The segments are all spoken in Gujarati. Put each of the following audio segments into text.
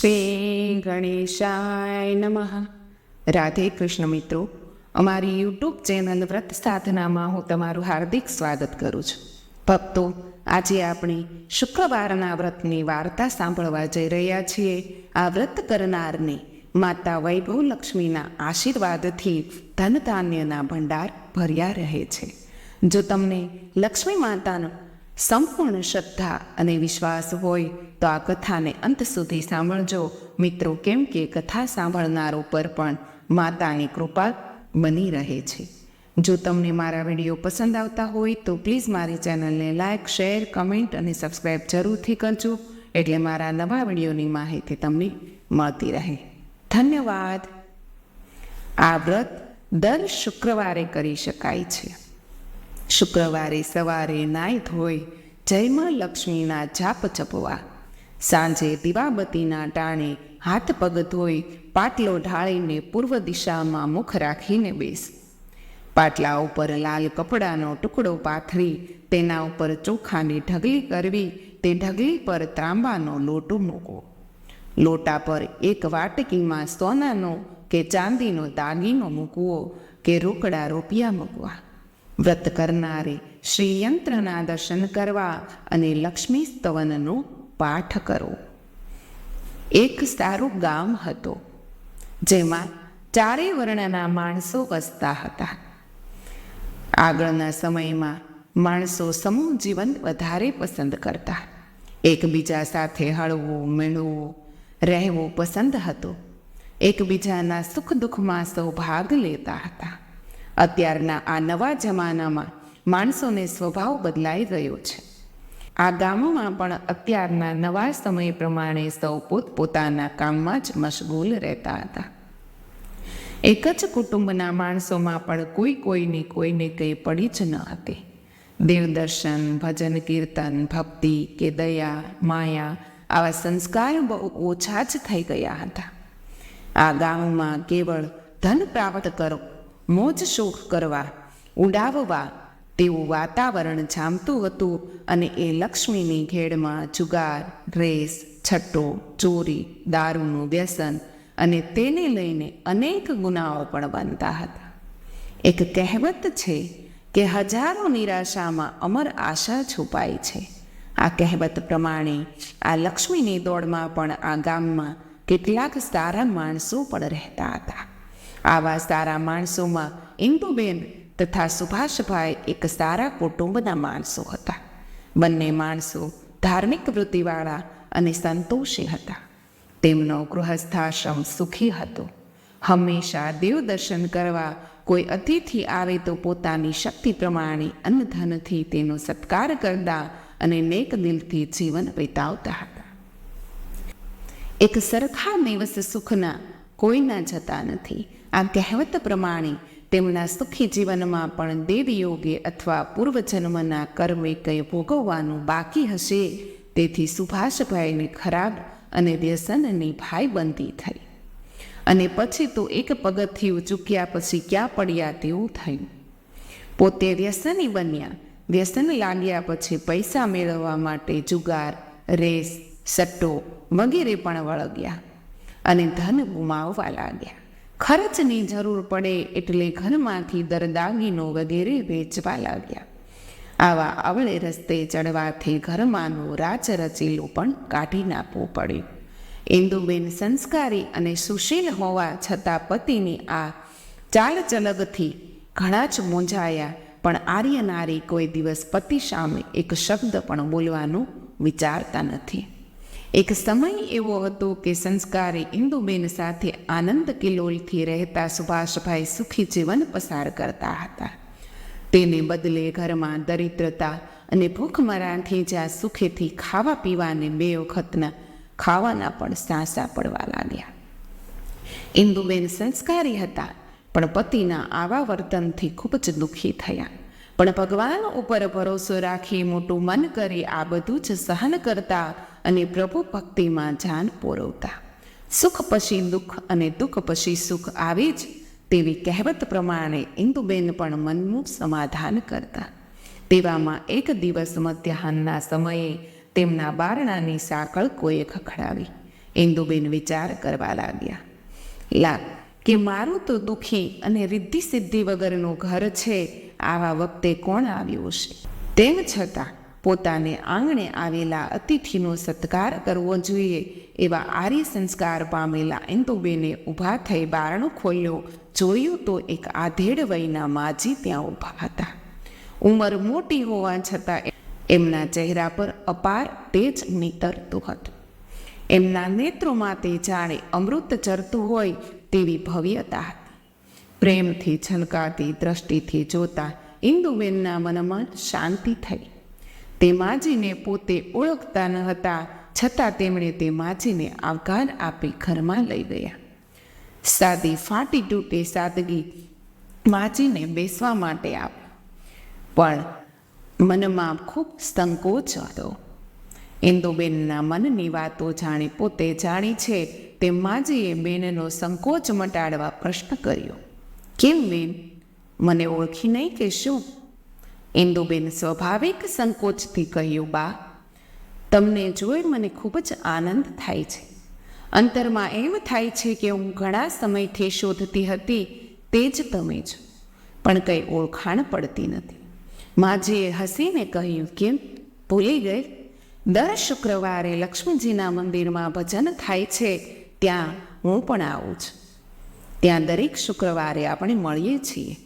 શ્રી ગણેશાય નમઃ. રાધે કૃષ્ણ મિત્રો, અમારી યુટ્યુબ ચેનલ વ્રત સાધનામાં હું તમારું હાર્દિક સ્વાગત કરું છું. ભક્તો, આજે આપણે શુક્રવારના વ્રતની વાર્તા સાંભળવા જઈ રહ્યા છીએ. આ વ્રત કરનારને માતા વૈભવ લક્ષ્મીના આશીર્વાદથી ધન ધાન્યના ભંડાર ભર્યા રહે છે. જો તમને લક્ષ્મી માતાનો સંપૂર્ણ શ્રદ્ધા અને વિશ્વાસ હોય તો આ કથાને અંત સુધી સાંભળજો. મિત્રો, કેમ કે કથા સાંભળનારો પર પણ માતાની કૃપા બની રહે છે. જો તમને મારા વીડિયો પસંદ આવતા હોય તો પ્લીઝ મારી ચેનલને લાઇક શેર, કમેન્ટ અને સબસ્ક્રાઈબ જરૂરથી કરજો. એટલે મારા નવા વિડીયોની માહિતી તમને મળતી રહે. ધન્યવાદ. આ વ્રત દર શુક્રવારે કરી શકાય છે. શુક્રવારે સવારે નાય ધોઈ જયમાં લક્ષ્મીના જાપ જપવા. સાંજે દીવાબત્તીના ટાણે હાથ પગ ધોઈ પાટલો ઢાળીને પૂર્વ દિશામાં મુખ રાખીને બેસ. પાટલા ઉપર લાલ કપડાનો ટુકડો પાથરી, તેના ઉપર ચોખાની ઢગલી કરવી, તે ઢગલી પર ત્રાંબાનો લોટો મૂકો લોટા પર એક વાટકીમાં સોનાનો કે ચાંદીનો દાગીનો મૂકવો કે રોકડા રૂપિયા મૂકવા. વ્રત કરનારે શ્રીયંત્રના દર્શન કરવા અને લક્ષ્મી સ્તવનનો પાઠ કરવો એક સારું ગામ હતો, જેમાં ચારેય વર્ણના માણસો વસતા હતા. આગળના સમયમાં માણસો સમૂહ જીવન વધારે પસંદ કરતા. એકબીજા સાથે હળવું મેળવું રહેવું પસંદ હતું. એકબીજાના સુખ દુઃખમાં સૌ ભાગ લેતા હતા. અત્યારના આ નવા જમાનામાં માણસોને સ્વભાવ બદલાઈ ગયો છે. આ ગામોમાં પણ અત્યારના નવા સમય પ્રમાણે સૌ પોતપોતાના કામમાં જ મશગુલ રહેતા હતા. એક જ કુટુંબના માણસોમાં પણ કોઈ કોઈને કોઈને કંઈ પડી જ ન હતી. દેવદર્શન, ભજન, કીર્તન, ભક્તિ કે દયા, માયા આવા સંસ્કાર બહુ ઓછા જ થઈ ગયા હતા. આ ગામમાં કેવળ ધન પ્રાપ્ત કરો મોજ શોખ કરવા, ઉડાવવા, તેવું વાતાવરણ જામતું હતું અને એ લક્ષ્મીની ઘેડમાં જુગાર, રેસ છટ્ટો ચોરી, દારૂનું વ્યસન અને તેને લઈને અનેક ગુનાઓ પણ બનતા હતા. એક કહેવત છે કે હજારો નિરાશામાં અમર આશા છુપાય છે. આ કહેવત પ્રમાણે આ લક્ષ્મીની દોડમાં પણ આ ગામમાં કેટલાક સારા માણસો પણ રહેતા હતા. આવા સારા માણસોમાં ઇન્દુબેન તથા સુભાષભાઈ એક સારા કુટુંબના માણસો હતા. બંને માણસો ધાર્મિક વૃત્તિવાળા અને સંતોષી હતા. તેમનો ગૃહસ્થાશ્રમ સુખી હતો. હંમેશા દેવ દર્શન કરવા કોઈ અતિથિ આવે તો પોતાની શક્તિ પ્રમાણે અન્નધનથી તેનો સત્કાર કરતા અને નેક દિલથી જીવન વિતાવતા હતા. એક સરખા દિવસ સુખના કોઈના જતા નથી. આ કહેવત પ્રમાણે તેમના સુખી જીવનમાં પણ દેવયોગે અથવા પૂર્વજન્મના કર્મે કંઈ ભોગવવાનું બાકી હશે. તેથી સુભાષભાઈને ખરાબ અને વ્યસનની ભાઈબંધી થઈ. અને પછી તો એક પગથિયું ચૂક્યા પછી ક્યાં પડ્યા તેવું થયું. પોતે વ્યસની બન્યા. વ્યસન લાગ્યા પછી પૈસા મેળવવા માટે જુગાર, રેસ, સટ્ટો વગેરે પણ વળગ્યા અને ધન ગુમાવવા લાગ્યા. ખર્ચની જરૂર પડે એટલે ઘરમાંથી દરદાગીનો વગેરે વેચવા લાગ્યા. આવા અવળે રસ્તે ચડવાથી ઘરમાંનું રાચ રચેલું પણ કાઢી નાખવું પડ્યું. ઇન્દુબેન સંસ્કારી અને સુશીલ હોવા છતાં પતિની આ ચાલચલગથી ઘણા જ મૂંઝાયા, પણ આર્યનારી કોઈ દિવસ પતિ સામે એક શબ્દ પણ બોલવાનું વિચારતા નથી. એક સમય એવો હતો કે સંસ્કારી ઇન્દુબેન સાથે આનંદ કિલોલથી રહેતા સુભાષભાઈ સુખી જીવન પસાર કરતા હતા. તેને બદલે ઘરમાં દરિદ્રતા અને ભૂખમરાથી જ્યાં સુખેથી ખાવા પીવાને બે વખતના ખાવાના પણ સાંસા પડવા લાગ્યા. ઇન્દુબેન સંસ્કારી હતા, પણ પતિના આવા વર્તનથી ખૂબ જ દુઃખી થયા. પણ ભગવાન ઉપર ભરોસો રાખી મોટું મન કરી આ બધું જ સહન કરતા અને પ્રભુ ભક્તિમાં જાન પોરવતા. સુખ પછી દુઃખ અને દુઃખ પછી સુખ આવે જ તેવી કહેવત પ્રમાણે ઇન્દુબેન પણ મનનું સમાધાન કરતા. તેવામાં એક દિવસ મધ્યાહનના સમયે તેમના બારણાની સાંકળ કોઈએ ખખડાવી. ઇન્દુબેન વિચાર કરવા લાગ્યા, લા, કે મારું તો દુઃખી અને રિદ્ધિ સિદ્ધિ વગરનું ઘર છે, આવા વખતે કોણ આવ્યું છે તેમ છતાં પોતાને આંગણે આવેલા અતિથિનો સત્કાર કરવો જોઈએ. એવા આર્ય સંસ્કાર પામેલા ઇન્દુબેને ઊભા થઈ બારણું ખોલ્યું. જોયું તો એક આધેડ વયના માજી ત્યાં ઊભા હતા. ઉંમર મોટી હોવા છતાં એમના ચહેરા પર અપાર તેજ નીતરતું હતું. એમના નેત્રોમાં તે જાણે અમૃત ચરતું હોય તેવી ભવ્યતા હતી. પ્રેમથી છલકાતી દ્રષ્ટિથી જોતા ઇન્દુબેનના મનમાં શાંતિ થઈ. તે માજીને પોતે ઓળખતા ન હતા, છતાં તેમણે તે માજીને આવકાર આપી ઘરમાં લઈ ગયા. સાદી ફાટી તૂટે સાદગી માજીને બેસવા માટે આપ્યો પણ મનમાં ખૂબ સંકોચ હતો. ઇન્દુબેનના મનની વાતો જાણી પોતે જાણી છે, તે માજીએ બેનનો સંકોચ મટાડવા પ્રશ્ન કર્યો. કેમ બેન? મને ઓળખી નહીં કે શું? ઇન્દુબેન સ્વાભાવિક સંકોચથી કહ્યું, બા, તમને જોઈ મને ખૂબ જ આનંદ થાય છે. અંતરમાં એમ થાય છે કે હું ઘણા સમયથી શોધતી હતી તે જ તમે છો, પણ કંઈ ઓળખાણ પડતી નથી. માજીએ હસીને કહ્યું, કેમ? ભૂલી ગઈ? દર શુક્રવારે લક્ષ્મીજીના મંદિરમાં ભજન થાય છે, ત્યાં હું પણ આવું છું. ત્યાં દરેક શુક્રવારે આપણે મળીએ છીએ.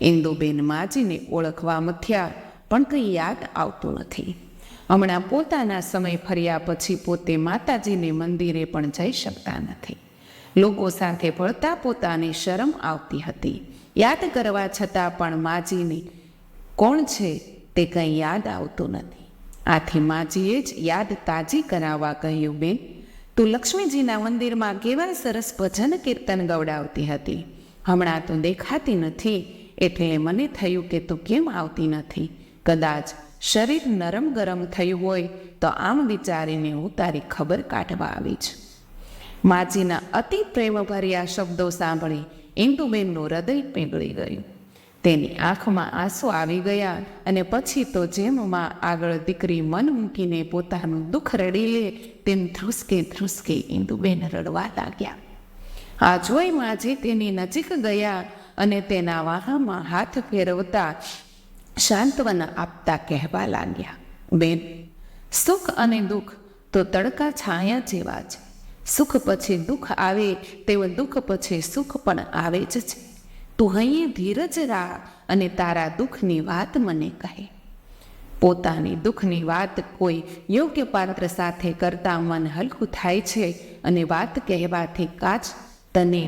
ઇન્દુબેન માજીને ઓળખવા મથ્યા, પણ કંઈ યાદ આવતું નથી. હમણાં પોતાના સમય ફર્યા પછી પોતે માતાજીને મંદિરે પણ જઈ શકતા નથી. લોકો સાથે ભળતા પોતાની શરમ આવતી હતી. યાદ કરવા છતાં પણ માજીને કોણ છે તે કંઈ યાદ આવતું નથી. આથી માજીએ જ યાદ તાજી કરાવવા કહ્યું, બેન, તું લક્ષ્મીજીના મંદિરમાં કેવા સરસ ભજન કીર્તન ગવડાવતી હતી? હમણાં તો દેખાતી નથી. એટલે મને થયું કે તું કેમ આવતી નથી? કદાચ શરીર નરમ ગરમ થયું હોય તો આમ વિચારીને હું તારી ખબર કાઢવા આવી છું માજીના અતિ પ્રેમભર્યા શબ્દો સાંભળી ઇન્દુબેનનું હૃદય પીગળી ગયું. તેની આંખમાં આંસુ આવી ગયા અને પછી તો જેમ માં આગળ દીકરી મન મૂકીને પોતાનું દુઃખ રડી લે તેમ ધ્રુસકે ધ્રુસકે ઇન્દુબેન રડવા લાગ્યા. આ જોઈ માજી તેની નજીક ગયા અને તેના વાહામાં હાથ ફેરવતા સાંત્વના આપતા કહેવા લાગ્યા, બેન, સુખ અને દુઃખ તો તડકા છાયા જેવા છે. સુખ પછી દુઃખ આવે તેવું દુઃખ પછી સુખ પણ આવે જ છે. તું અહીં ધીરજ રા અને તારા દુઃખની વાત મને કહે. પોતાની દુઃખની વાત કોઈ યોગ્ય પાત્ર સાથે કરતા મન હલકું થાય છે અને વાત કહેવાથી કાચ તને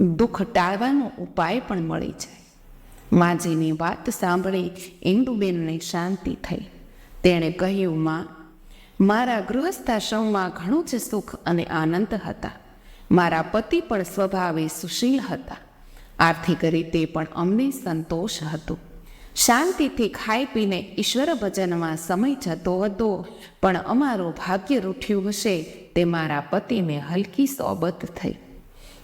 દુઃખ ટાળવાનો ઉપાય પણ મળી જાય. માજીની વાત સાંભળી ઇન્દુબેનને શાંતિ થઈ. તેણે કહ્યું, માં, મારા ગૃહસ્થાશ્રમમાં ઘણું જ સુખ અને આનંદ હતા. મારા પતિ પણ સ્વભાવે સુશીલ હતા. આર્થિક રીતે પણ અમને સંતોષ હતો. શાંતિથી ખાઈ પીને ઈશ્વર ભજનમાં સમય જતો હતો, પણ અમારું ભાગ્ય રૂઠ્યું હશે તે મારા પતિને હલકી સોબત થઈ.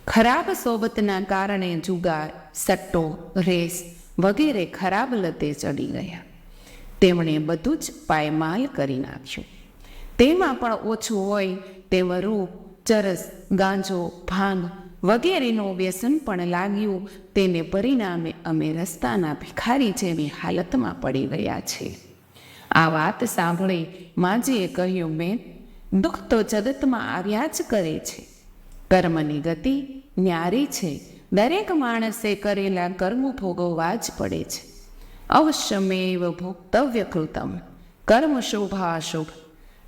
ખરાબ સોબતના કારણે જુગાર સટ્ટો, રેસ વગેરે ખરાબ લતે ચડી ગયા. તેમણે બધું જ પાયમાલ કરી નાખ્યું. તેમાં પણ ઓછું હોય તેવા રૂપ, ચરસ, ગાંજો, ભાંગ વગેરેનું વ્યસન પણ લાગ્યું. તેને પરિણામે અમે રસ્તાના ભિખારી જેવી હાલતમાં પડી ગયા છે. આ વાત સાંભળી માજીએ કહ્યું, મેં દુઃખ તો જગતમાં આવ્યા જ કરે છે. કર્મની ગતિ ન્યારી છે. દરેક માણસે કરેલા કર્મ ભોગવવા જ પડે છે. અવશ્યમેવ ભોક્તવ્ય કૃતમ કર્મ શોભા અશુભ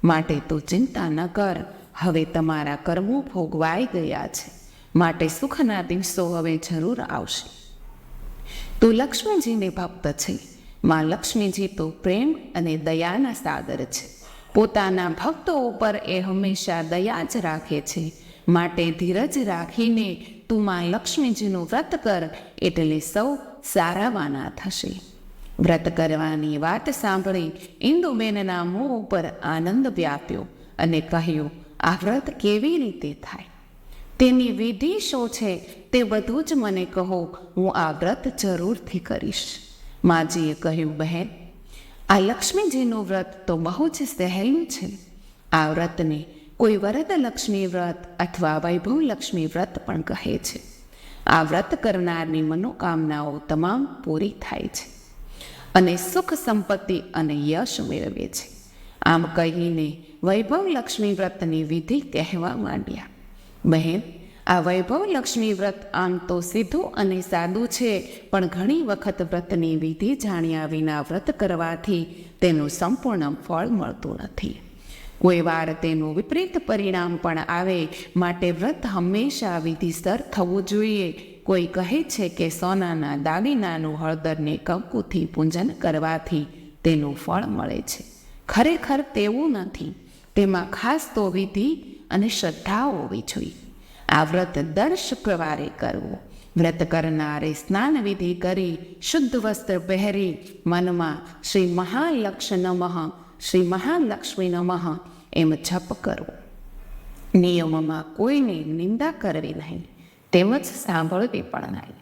માટે તું ચિંતા ન કર. હવે તમારા કર્મો ભોગવાઈ ગયા છે. માટે સુખના દિવસો હવે જરૂર આવશે. તું લક્ષ્મીજીને ભક્ત છે. માં લક્ષ્મીજી તો પ્રેમ અને દયાના સાગર છે. પોતાના ભક્તો ઉપર એ હંમેશા દયા જ રાખે છે. માટે ધીરજ રાખીને તું માં લક્ષ્મીજીનું વ્રત કર, એટલે સૌ સારાવાના થશે. વ્રત કરવાની વાત સાંભળી ઇન્દુબેનના મોં ઉપર આનંદ વ્યાપ્યો અને કહ્યું, આ વ્રત કેવી રીતે થાય? તેની વિધિ શું છે તે બધું જ મને કહો, હું આ વ્રત જરૂરથી કરીશ. માજીએ કહ્યું, બહેન, આ લક્ષ્મીજીનું વ્રત તો બહુ જ સહેલું છે. આ વ્રતને કોઈ વરદલક્ષ્મી વ્રત અથવા વૈભવલક્ષ્મી વ્રત પણ કહે છે. આ વ્રત કરનારની મનોકામનાઓ તમામ પૂરી થાય છે અને સુખ સંપત્તિ અને યશ મેળવે છે. આમ કહીને વૈભવ લક્ષ્મી વ્રતની વિધિ કહેવા માંડ્યા. બહેન, આ વૈભવ લક્ષ્મી વ્રત આમ તો સીધું અને સાદું છે, પણ ઘણી વખત વ્રતની વિધિ જાણ્યા વિના વ્રત કરવાથી તેનું સંપૂર્ણ ફળ મળતું નથી. કોઈ વાર તેનું વિપરીત પરિણામ પણ આવે, માટે વ્રત હંમેશા વિધિસર થવું જોઈએ. કોઈ કહે છે કે સોનાના દાગીનાનું હળદરને કંકુથી પૂજન કરવાથી તેનું ફળ મળે છે. ખરેખર તેવું નથી. તેમાં ખાસ તો વિધિ અને શ્રદ્ધા હોવી જોઈએ આ વ્રત દર શુક્રવારે કરવું. વ્રત કરનારે સ્નાન વિધિ કરી, શુદ્ધ વસ્ત્ર પહેરી, મનમાં શ્રી મહાલક્ષ નમઃ, શ્રી મહાલક્ષ્મી નમઃ એમ જપ કરવો. નિયમોમાં કોઈને નિંદા કરવી નહીં તેમજ સાંભળવી પણ નહીં.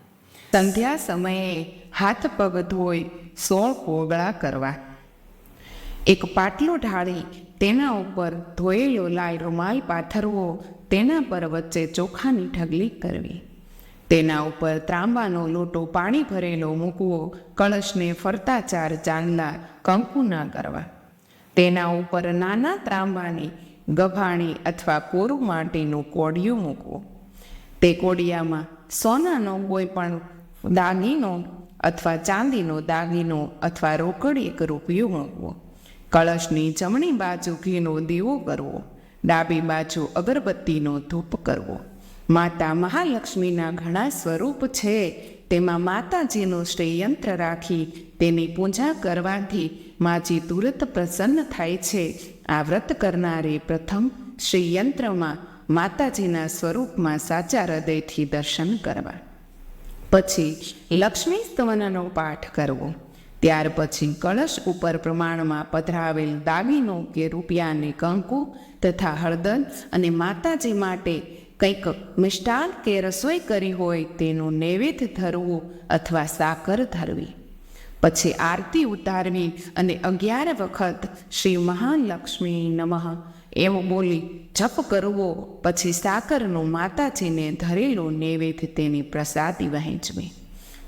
સંધ્યા સમયે હાથ પગ ધોઈ સોળ કોગળા કરવા. એક પાટલો ઢાળી તેના ઉપર ધોયેલો લાલ રૂમાલ પાથરવો, તેના પર વચ્ચે ચોખાની ઢગલી કરવી. તેના ઉપર ત્રાંબાનો લોટો પાણી ભરેલો મૂકવો, કળશને ફરતા ચાર ચાંદલા કંકુના કરવા. તેના ઉપર નાના ત્રાંબાની ગભાણી અથવા કોરું માટીનું કોડિયું મૂકવું. તે કોડિયામાં સોનાનો કોઈ પણ દાગીનો અથવા ચાંદીનો દાગીનો અથવા રોકડ એક રૂપિયું મૂકવો. કળશની જમણી બાજુ ઘીનો દીવો કરવો. ડાબી બાજુ અગરબત્તીનો ધૂપ કરવો. માતા મહાલક્ષ્મીના ઘણા સ્વરૂપ છે. તેમાં માતાજીનું શ્રેયંત્ર રાખી તેની પૂજા કરવાથી માજી તુરત પ્રસન્ન થાય છે. આ વ્રત કરનારે પ્રથમ શ્રીયંત્રમાં માતાજીના સ્વરૂપમાં સાચા હૃદયથી દર્શન કરવા. પછી લક્ષ્મી સ્તવનનો પાઠ કરવો. ત્યાર પછી કળશ ઉપર પ્રમાણમાં પધરાવેલ દાગીનો કે રૂપિયાને કંકુ તથા હળદર અને માતાજી માટે કંઈક મિષ્ટાન કે રસોઈ કરી હોય તેનું નૈવેદ્ય ધરવું અથવા સાકર ધરવી. પછી આરતી ઉતારવી અને અગિયાર વખત શ્રી મહાલક્ષ્મી નમઃ એવું બોલી જપ કરવો. પછી સાકરનું માતાજીને ધરેલો નૈવેદ્ય તેની પ્રસાદી વહેંચવી.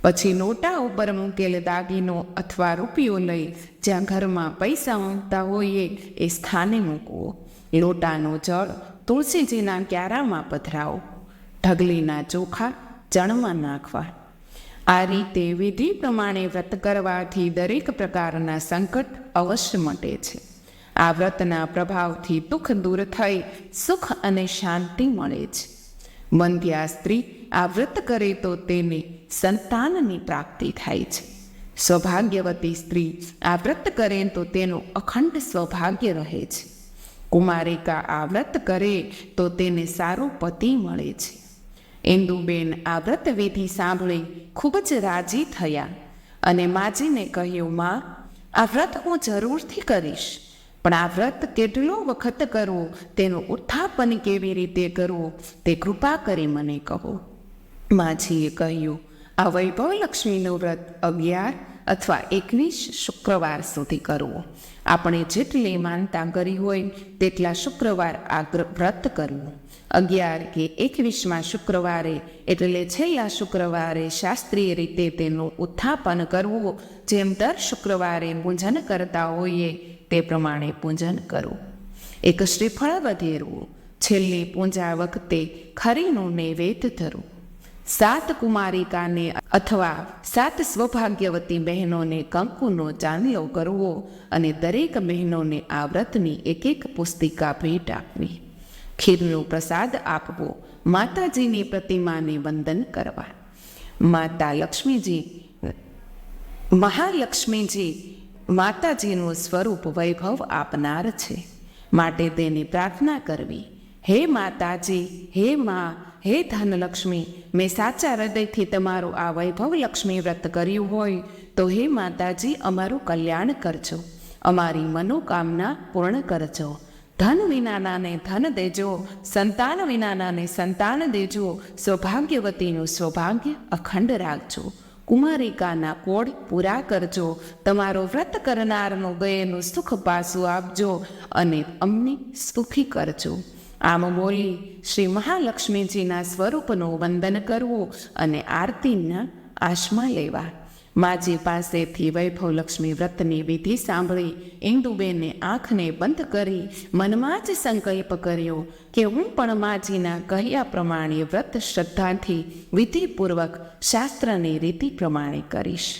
પછી નોટા ઉપર મૂકેલ દાગીનો અથવા રૂપિયો લઈ જ્યાં ઘરમાં પૈસા મૂકતા હોઈએ એ સ્થાને મૂકવો. લોટાનો જળ તુલસીજીના ક્યારામાં પધરાવો, ઢગલીના ચોખા ચણમાં નાખવા. આ રીતે વિધિ પ્રમાણે વ્રત કરવાથી દરેક પ્રકારના સંકટ અવશ્ય મટે છે. આ વ્રતના પ્રભાવથી દુઃખ દૂર થઈ સુખ અને શાંતિ મળે છે. બંધ્યા સ્ત્રી આ વ્રત કરે તો તેને સંતાનની પ્રાપ્તિ થાય છે. સૌભાગ્યવતી સ્ત્રી આ વ્રત કરે તો તેનું અખંડ સૌભાગ્ય રહે છે. કુમારિકા આ વ્રત કરે તો તેને સારો પતિ મળે છે. ઇન્દુબેન આ વ્રત વિધિ સાંભળી ખૂબ જ રાજી થયા અને માજીને કહ્યું, માં, આ વ્રત હું જરૂરથી કરીશ, પણ આ વ્રત કેટલો વખત કરવું તેનું ઉત્થાપન કેવી રીતે કરવું તે કૃપા કરી મને કહો. માજીએ કહ્યું, આ વૈભવ લક્ષ્મીનું વ્રત અગિયાર અથવા એકવીસ શુક્રવાર સુધી કરવું. આપણે જેટલી માનતા કરી હોય તેટલા શુક્રવાર આ વ્રત કરવું. અગિયાર કે એકવીસમાં શુક્રવારે, એટલે છેલ્લા શુક્રવારે શાસ્ત્રીય રીતે તેનું ઉત્થાપન કરવું. જેમ દર શુક્રવારે પૂજન કરતા હોઈએ, તે પ્રમાણે પૂજન કરવું. એક શ્રીફળ વધેરવું. છેલ્લી પૂજા વખતે ખરીનું નૈવેદ્ય ધરવું. સાત કુમારિકાને અથવા સાત સ્વભાગ્યવતી બહેનોને કંકુનો ચાંદલો કરવો અને દરેક બહેનોને આ વ્રતની એક એક પુસ્તિકા ભેટ આપવી. ખીરનો પ્રસાદ આપવો, માતાજીની પ્રતિમાને વંદન કરવા. માતા લક્ષ્મીજી, મહાલક્ષ્મીજી, માતાજીનું સ્વરૂપ વૈભવ આપનાર છે. માટે તેની પ્રાર્થના કરવી. હે માતાજી, હે મા હે ધનલક્ષ્મી, મેં સાચા હૃદયથી તમારું આ વૈભવ લક્ષ્મી વ્રત કર્યું હોય તો હે માતાજી, અમારું કલ્યાણ કરજો. અમારી મનોકામના પૂર્ણ કરજો. ધન વિનાનાને ધન દેજો, સંતાન વિનાનાને સંતાન દેજો, સૌભાગ્યવતીનું સૌભાગ્ય અખંડ રાખજો. કુમારિકાના કોડ પૂરા કરજો, તમારો વ્રત કરનારનું ગયેનું સુખ પાસું આપજો અને અમને સુખી કરજો. આમ બોલી શ્રી મહાલક્ષ્મીજીના સ્વરૂપનું વંદન કરવું અને આરતીના આશમાં લેવા. માજી પાસેથી વૈભવલક્ષ્મી વ્રતની વિધિ સાંભળી ઇન્દુબેને આંખને બંધ કરી મનમાં જ સંકલ્પ કર્યો કે હું પણ માજીના કહ્યા પ્રમાણે વ્રત શ્રદ્ધાથી વિધિપૂર્વક શાસ્ત્રની રીતિ પ્રમાણે કરીશ.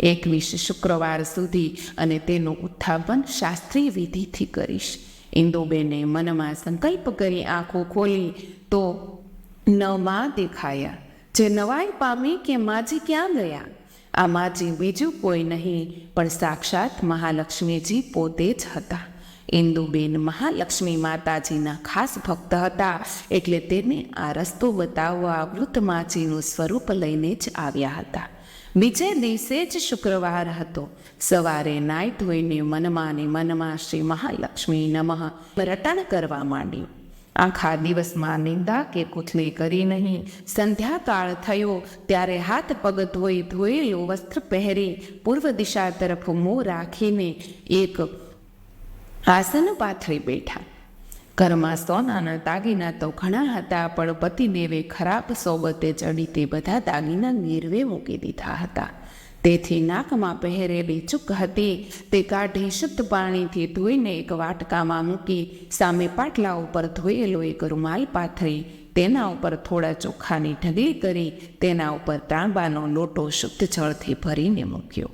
એકવીસ શુક્રવાર સુધી અને તેનું ઉત્થાપન શાસ્ત્રીય વિધિથી કરીશ. ઇન્દુબેને મનમાં સંકલ્પ કરી આંખો ખોલી, તો નવા દેખાયા. જે નવાઈ પામી કે માજી ક્યાં ગયા? આ માજી બીજું કોઈ નહીં, પણ સાક્ષાત મહાલક્ષ્મીજી પોતે જ હતા. ઇન્દુબેન મહાલક્ષ્મી માતાજીના ખાસ ભક્ત હતા, એટલે તેને આ રસ્તો બતાવવા વૃદ્ધ માજીનું સ્વરૂપ લઈને જ આવ્યા હતા. બીજે દિવસે જ શુક્રવાર હતો. સવારે નાઈ ધોઈને મનમાં ને મનમાં શ્રી મહાલક્ષ્મી નમઃ રટણ કરવા માંડ્યું. આખા દિવસમાં નિંદા કે કુથલી કરી નહીં. સંધ્યાકાળ થયો, ત્યારે હાથ પગ ધોઈ ધોયેલું વસ્ત્ર પહેરી પૂર્વ દિશા તરફ મોં રાખીને એક આસન પાથરી બેઠા. ઘરમાં સોનાના દાગીના તો ઘણા હતા, પણ પતિદેવે ખરાબ સોબતે ચડી તે બધા દાગીના ગીરવે મૂકી દીધા હતા. તેથી નાકમાં પહેરેલી ચૂક હતી, તે કાઢી શુદ્ધ પાણીથી ધોઈને એક વાટકામાં મૂકી સામે પાટલા ઉપર ધોયેલો એક રૂમાલ પાથરી, તેના ઉપર થોડા ચોખાની ઢગલી કરી, તેના ઉપર તાંબાનો લોટો શુદ્ધ જળથી ભરીને મૂક્યો.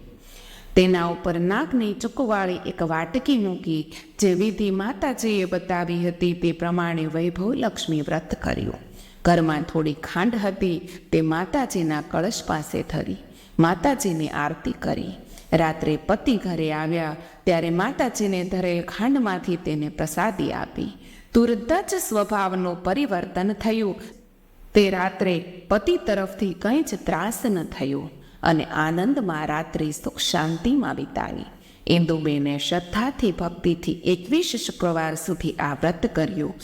તેના ઉપર નાકની ચૂકવાળી એક વાટકી મૂકી જે વિધિ માતાજીએ બતાવી હતી તે પ્રમાણે વૈભવ લક્ષ્મી વ્રત કર્યું. ઘરમાં થોડી ખાંડ હતી, તે માતાજીના કળશ પાસે ધરી, માતાજીની આરતી કરી. રાત્રે પતિ ઘરે આવ્યા, ત્યારે માતાજીને ધરેલ ખાંડમાંથી તેને પ્રસાદી આપી. તુરત જ સ્વભાવનું પરિવર્તન થયું. તે રાત્રે પતિ તરફથી કંઈ જ ત્રાસ ન થયો. અને આનંદમાં રાત્રિ સુખ શાંતિમાં વિતાવી. ઇન્દુબેને શ્રદ્ધાથી, ભક્તિથી એકવીસ શુક્રવાર સુધી આ વ્રત કર્યું.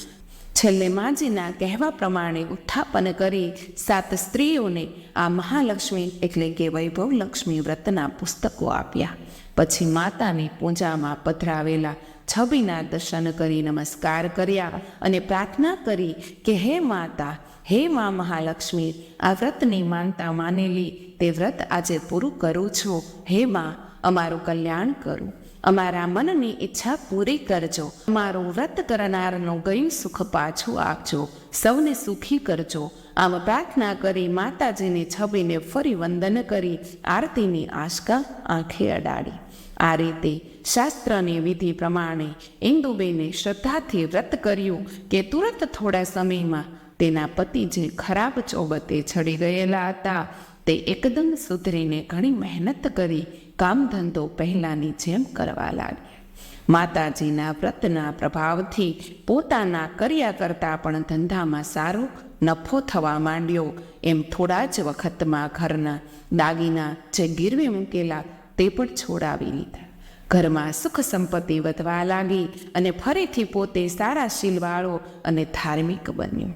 છેલ્લે માજીના કહેવા પ્રમાણે ઉત્થાપન કરી સાત સ્ત્રીઓને આ મહાલક્ષ્મી એટલે કે વૈભવ લક્ષ્મી વ્રતના પુસ્તકો આપ્યા. પછી માતાની પૂજામાં પધરાવેલા છબીના દર્શન કરી નમસ્કાર કર્યા અને પ્રાર્થના કરી કે, હે માતા હે મા મહાલક્ષ્મી, આ વ્રતની માનતા માનેલી તે વ્રત આજે પૂરું કરું છું. હે મા, અમારું કલ્યાણ કરું. અમારા મનની ઈચ્છા પૂરી કરજો. અમારું વ્રત કરનારનું ગયું સુખ પાછું આપજો. સૌને સુખી કરજો. આમ પ્રાર્થના કરી માતાજીની છબીને ફરી વંદન કરી, આરતીની આશકા આંખે અડાડી. આ રીતે શાસ્ત્રની વિધિ પ્રમાણે ઇન્દુબેને શ્રદ્ધાથી વ્રત કર્યું કે તુરંત થોડા સમયમાં તેના પતિ જે ખરાબ ચોબતે ચડી ગયેલા હતા, તે એકદમ સુધરીને ઘણી મહેનત કરી કામ ધંધો પહેલાંની જેમ કરવા લાગ્યા. માતાજીના વ્રતના પ્રભાવથી પોતાના કર્યા કરતાં પણ ધંધામાં સારો નફો થવા માંડ્યો. એમ થોડા જ વખતમાં ઘરના દાગીના જે ગીરવે મૂકેલા તે પણ છોડાવી લીધા. ઘરમાં સુખ સંપત્તિ વધવા લાગી અને ફરીથી પોતે સારા શીલવાળો અને ધાર્મિક બન્યો.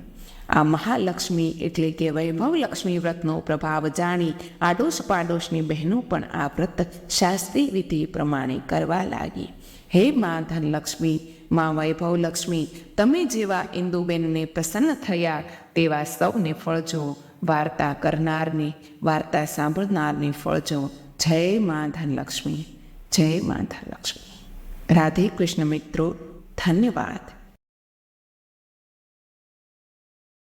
આ મહાલક્ષ્મી એટલે કે વૈભવલક્ષ્મી વ્રતનો પ્રભાવ જાણી આડોશ પાડોશની બહેનો પણ આ વ્રત શાસ્ત્રીય વિધિ પ્રમાણે કરવા લાગી. હે મા ધનલક્ષ્મી, મા વૈભવલક્ષ્મી, તમે જેવા ઇન્દુબેનને પ્રસન્ન થયા તેવા સૌને ફળજો વાર્તા કરનારને, વાર્તા સાંભળનારને ફળજો જય મા ધનલક્ષ્મી, જય મા ધનલક્ષ્મી. રાધે કૃષ્ણ મિત્રો, ધન્યવાદ.